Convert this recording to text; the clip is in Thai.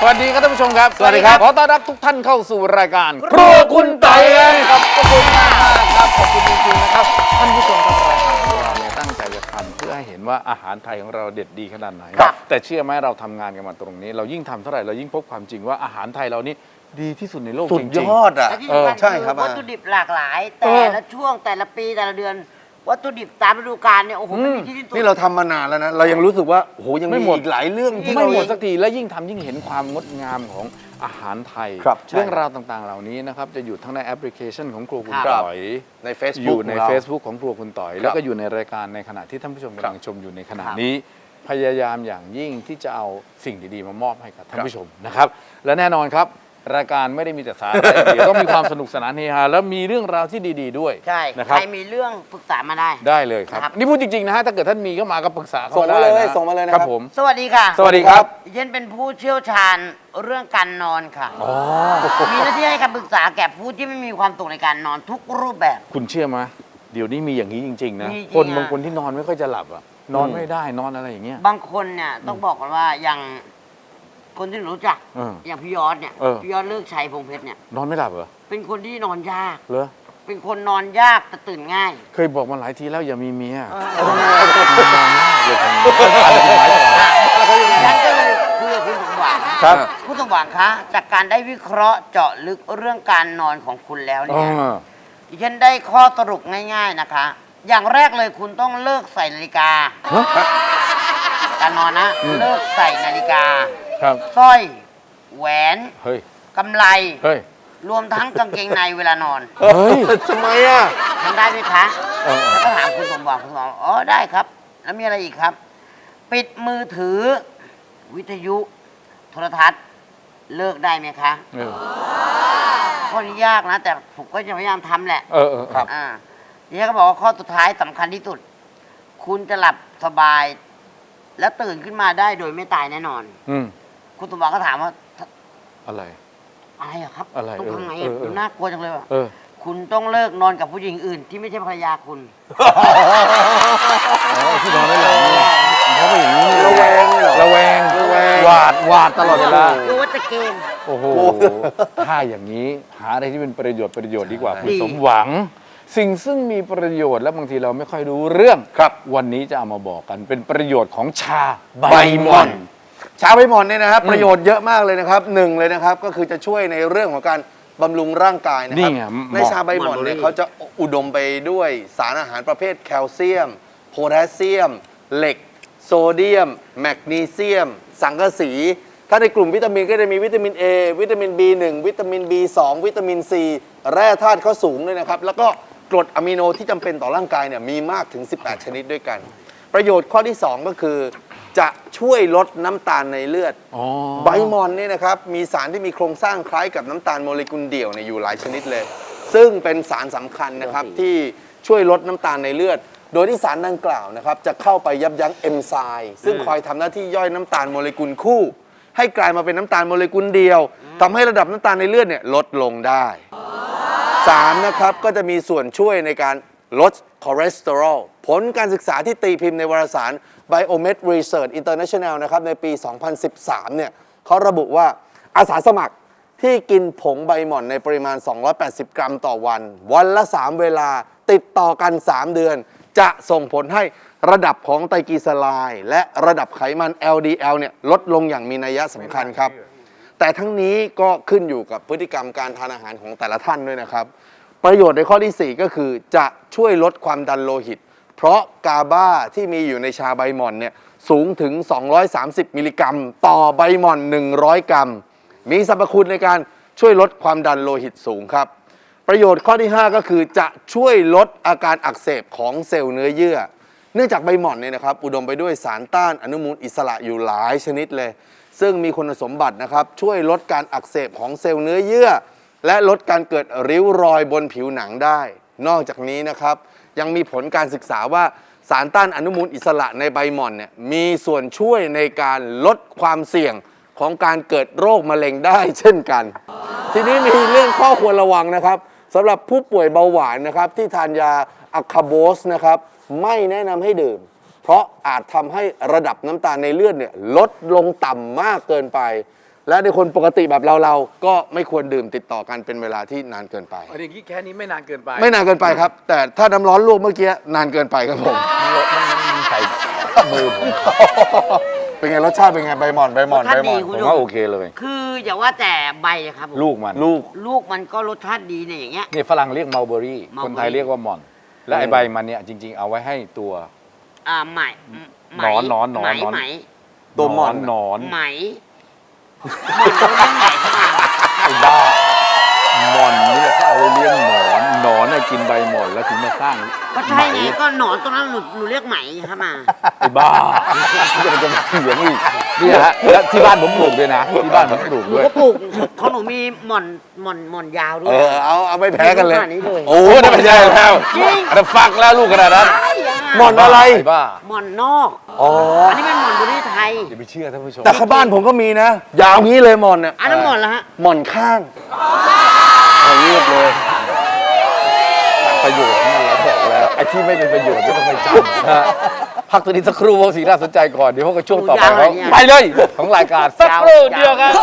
สวัสดีครับท่านผู้ชมครับสวัสดีครับขอต้อนรับทุกท่านเข้าสู่รายการครัวคุณไต่ครับขอบคุณมากๆครับขอบคุณจริงๆนะครับท่านผู้ชมครับรายการของเราเนี่ยตั้งใจจะทำเพื่อให้เห็นว่าอาหารไทยของเราเด็ดดีขนาดไหนครับแต่เชื่อไหมเราทำงานกันมาตรงนี้ เรายิ่งทำเท่าไหร่เรายิ่งพบความจริงว่าอาหารไทยเรานี่ดีที่สุดในโลกสุจดริงยอดอะและที่สำคัญใช่ครับอวัตถุดิบหลากหลายเอแต่อละช่วงแต่ละปีแต่ละเดือน วัตถุดิบตามฤดูกาลเนี่ยโอ้โหไม่มีที่สิ้นสุด นี่เราทำมานานแล้วนะ เรายังรู้สึกว่า โอ้โห ยังไม่มีหมด อีกหลายเรื่องที่ไม่เราหมดยังสักทีและยิ่งทำยิ่งเห็นความงดงามของอาหารไทย ครับใช่ เรื่องราวต่างๆ เหล่านี้นะครับ จะอยู่ทั้งในแอปพลิเคชันของครัวคุณครับ ต่อย ในอ Facebook ยู่ใน ของเรา Facebook ของครัวคุณต่อย แล้วก็อยู่ในรายการในขณะที่ท่านผู้ชมกำลังชมอยู่ในขณะนี้ พยายามอย่างยิ่งที่จะเอาสิ่งดีๆ มามอบให้กับท่านผู้ชมนะครับ และแน่นอนครับ รายการไม่ได้มีแต่สาระอย่างเดียวต้องมีความสนุกสนานเฮฮาแล้วมีเรื่องราวที่ดี ๆ ด้วยใช่นะคใครัรบมีเรื่องปรึกษามาได้ ได้เลยครับครับ นี่พูดจริง ๆ นะฮะ ถ้าเกิดท่านมีก็มาก็ปรึกษาเขาส่งมาได้เลยนะส่งมาเลยนะคครัรับบผม สวัสดีค่ะสวัสดีครับ ดิฉันเป็นผู้เชี่ยวชาญเรื่องการนอนค่ะ อ๋อ มีหน้าที่ให้คำปรึกษาแก่ผู้ที่ไม่มีความสุขในการนอนทุกรูปแบบ คุณเชื่อไหมเดี๋ยวนี้มีอย่างนี้จริง ๆ นะ มีจริงคนอะ บางคนที่นอนไม่ค่อยจะหลับอะนอนไม่ได้นอนอะไรอย่างเงี้ย บางคนเนี่ยต้องบอกกันว่าอย่าง คนที่หนูรู้จักเอออย่างพี่ยอดเนี่ยเออ พี่ยอดเลิกชัยพงเพชรเนี่ย นอนไม่หลับเหรอเป็นคนที่นอนยาก เหรอเป็นคนนอนยากแต่ตื่นง่าย เคยบอกมาหลายทีแล้วอย่ามีเมียเออนอนง่ายเลยผมอะไรคุณหมายต่อฉันก็เลยคุยกับคุณสมหวังครับคุณสมหวังคะ จากการได้วิเคราะห์เจาะลึกเรื่องการนอนของคุณแล้วเอเนี่ย อ ดิฉันได้ข้อสรุปง่ายๆนะคะ อย่างแรกเลยคุณต้องเลิกใส่นาฬิกาฮะ การนอนนะอืมเลิกใส่นาฬิกา ครับ สร้อย แหวนเฮ้ย กำไร เฮ้ย รวมทั้งกางเกงในเวลานอนเฮ้ยทำไมอะทำได้ไหมคะเออแล้วก็ถามคุณสมหวังคุณสมหวังอ๋อได้ครับ แล้วมีอะไรอีกครับ ปิดมือถือ วิทยุ โทรทัศน์ เลิกได้ไหมคะเออข้อนี้ยากนะ แต่ผมก็จะพยายามทำแหละ เออเออครับอ่าทีนี้ก็บอกว่าข้อสุดท้ายสำคัญที่สุด คุณจะหลับสบาย และตื่นขึ้นมาได้โดยไม่ตายแน่นอน อืม คุณสมบัติก็ถามว่าอะไร อะไรอะครับอะไรต้องเออทำไงเออะอเออ ดูน่ากลัวจังเลยว่ะเออ คุณต้องเลิกนอนกับผู้หญิงอื่น ที่ไม่ใช่ภรรยาคุณอ๋อที่นอนไม่หลับเนี่ยเขาเป็นอย่างนี้นี่ระแวงเลยเหรอระแวงระแวง หวาดหวาดตลอดเวลา กลัวว่าจะเกม โอ้โห ถ้าอย่างนี้หาอะไรที่เป็นประโยชน์ประโยชน์ดีกว่าใช่คุณสมหวัง สิ่งซึ่งมีประโยชน์และบางทีเราไม่ค่อยรู้เรื่องครับ วันนี้จะเอามาบอกกันเป็นประโยชน์ของชาใบใบหหม่ม่ออนน ชาใบหม่อนเนี่ยนะครับประโยชน์เยอะมากเลยนะครับหนึ่งเลยนะครับก็คือจะช่วยในเรื่องของการบำรุงร่างกายนะครันี่ไงในชาใบหม่อนเนี่ยเขาจะอุดมไปด้วยสารอาหารประเภทแคลเซียม โพแทสเซียม เหล็ก โซเดียม แมกนีเซียม สังกะสี ถ้าในกลุ่มวิตามินก็จะมีวิตามิน A วิตามิน B1 วิตามิน B2 วิตามิน C แร่ธาตุเขาสูงเลยนะครับ แล้วก็กรดอะมิโนที่จำเป็นต่อร่างกายเนี่ยมีมากถึง 18 ชนิดด้วยกัน ประโยชน์ข้อที่ 2 ก็คือ จะช่วยลดน้ำตาลในเลือด อ๋อใบหมอนเนี่ยนะครับมีสารที่มีโครงสร้างคล้ายกับน้ำตาลโมเลกุลเดี่ยวเนี่ยอยู่หลายชนิดเลย ซึ่งเป็นสารสำคัญนะครับที่ช่วยลดน้ำตาลในเลือด โดยที่สารดังกล่าวนะครับจะเข้าไปยับยั้งเอนไซม์ซึ่งคอยทำหน้าที่ย่อยน้ำตาลโมเลกุลคู่ ให้กลายมาเป็นน้ำตาลโมเลกุลเดียวทำให้ระดับน้ำตาลในเลือดเนี่ยลดลงได้สามนะครับก็จะมีส่วนช่วยในการ ลดคอเลสเตอรอลผลการศึกษาที่ตีพิมพ์ในวารสาร Biomed Research International นะครับในปี 2013 เนี่ยเขาระบุว่าอาสาสมัครที่กินผงใบหม่อนในปริมาณ 280 กรัมต่อวัน วันละ 3 เวลาติดต่อกัน 3 เดือน จะส่งผลให้ระดับของไตรกลีเซอไรด์และระดับไขมัน LDL เนี่ยลดลงอย่างมีนัยสำคัญครับ แต่ทั้งนี้ก็ขึ้นอยู่กับพฤติกรรมการทานอาหารของแต่ละท่านด้วยนะครับ ประโยชน์ในข้อที่ 4 ก็คือจะช่วยลดความดันโลหิต เพราะกาบาที่มีอยู่ในชาใบหม่อนเนี่ยสูงถึง 230 มิลลิกรัม ต่อใบหม่อน 100 กรัม มีสรรพคุณในการช่วยลดความดันโลหิตสูงครับ ประโยชน์ข้อที่ 5 ก็คือจะช่วยลดอาการอักเสบของเซลล์เนื้อเยื่อ เนื่องจากใบหม่อนเนี่ยนะครับ อุดมไปด้วยสารต้านอนุมูลอิสระอยู่หลายชนิดเลย ซึ่งมีคุณสมบัตินะครับช่วยลดการอักเสบของเซลล์เนื้อเยื่อ และลดการเกิดริ้วรอยบนผิวหนังได้ นอกจากนี้นะครับ ยังมีผลการศึกษาว่าสารต้านอนุมูลอิสระในใบหม่อนเนี่ยมีส่วนช่วยในการลดความเสี่ยงของการเกิดโรคมะเร็งได้เช่นกัน ทีนี้มีเรื่องข้อควรระวังนะครับสำหรับผู้ป่วยเบาหวานนะครับที่ทานยาอะคาโบสนะครับไม่แนะนำให้ดื่ม เพราะอาจทำให้ระดับน้ำตาลในเลือดเนี่ยลดลงต่ำมากเกินไป และในคนปกติแบบเราเราๆก็ไม่ควรดื่มติดต่อกันเป็นเวลาที่นานเกินไป อันนี้แค่นี้ไม่นานเกินไปไม่นานเกินไปครับ แต่ถ้าน้ำร้อนลวกเมื่อกี้นานเกินไปครับผมมันใส่มือผมเป็นไงรสชาติเป็นไงใบหม่อนใบหม่อนรสชาใบติหม่อนดีผมว่าโอเคเลย คืออย่าว่าแต่ใบอะครับผมลูกมันลูก ลูกมันก็รสชาติดีเนี่ยอย่างเงี้ย นี่ฝรั่งเรียกมัลเบอรี่ Mulberry คนไทยเรียกว่าหม่อน และไอใบมันเนี่ยจริง ๆ เอาไว้ให้ตัว อ่าไหมหนอนหนอนหนอนไหมหนอน ไหมตัวหม่อน หนอน ไหม ไหมเข้ามาไอ้บ้าหม่อนเนี่ยเขาเอาไว้เลี้ยงหนอนหนอนน่ะกินใบหม่อนแล้วถึงมาสร้างก็ใช่ไงก็หนอนตรงนั้นหนูหนูเรียกไหมเข้ามา ไอ้บ้าจะจะมาเถียงอีกเนี่ยฮะแล้วที่บ้านผมปลูกด้วยนะ ที่บ้านผมปลูกหนูด้วย ก็ปลูกของหนูมีหม่อนหม่อนหม่อนยาวด้วเอย อเอาเอาไม่แพ้กันเลยขนาดนี้เลย โอ้โอ้นั่นไม่ใช่แล้วจริง อันนั้นฟักแล้วลูกขนาดนั้นใช่ยังไง หม่อนอะไรไอ้บ้าหม่อนนอก อ๋อ อันนี้เป็นหม่อนบุรีไทย อย่าไปเชื่อท่านผู้ชมแต่เข้าบ้านผมก็มีนะ ยาวงี้เลยหม่อนเนี่ยอันนั้นหม่อนแล้วฮะ หม่อนข้างเอาเงียบเลยประโยชน์นั่นแหละบอกแล้วไอ้ที่ไม่เป็นประโยชน์ไม่ต้องไปจำนะฮะพักตัวนี้สักครู่เพราะสิ่งน่าสนใจก่อนเดี๋ยวพวกก็ช่วงต่อไปยาวเขาเนี่ยไปเลย ของรายการสักครู่เดียวกันย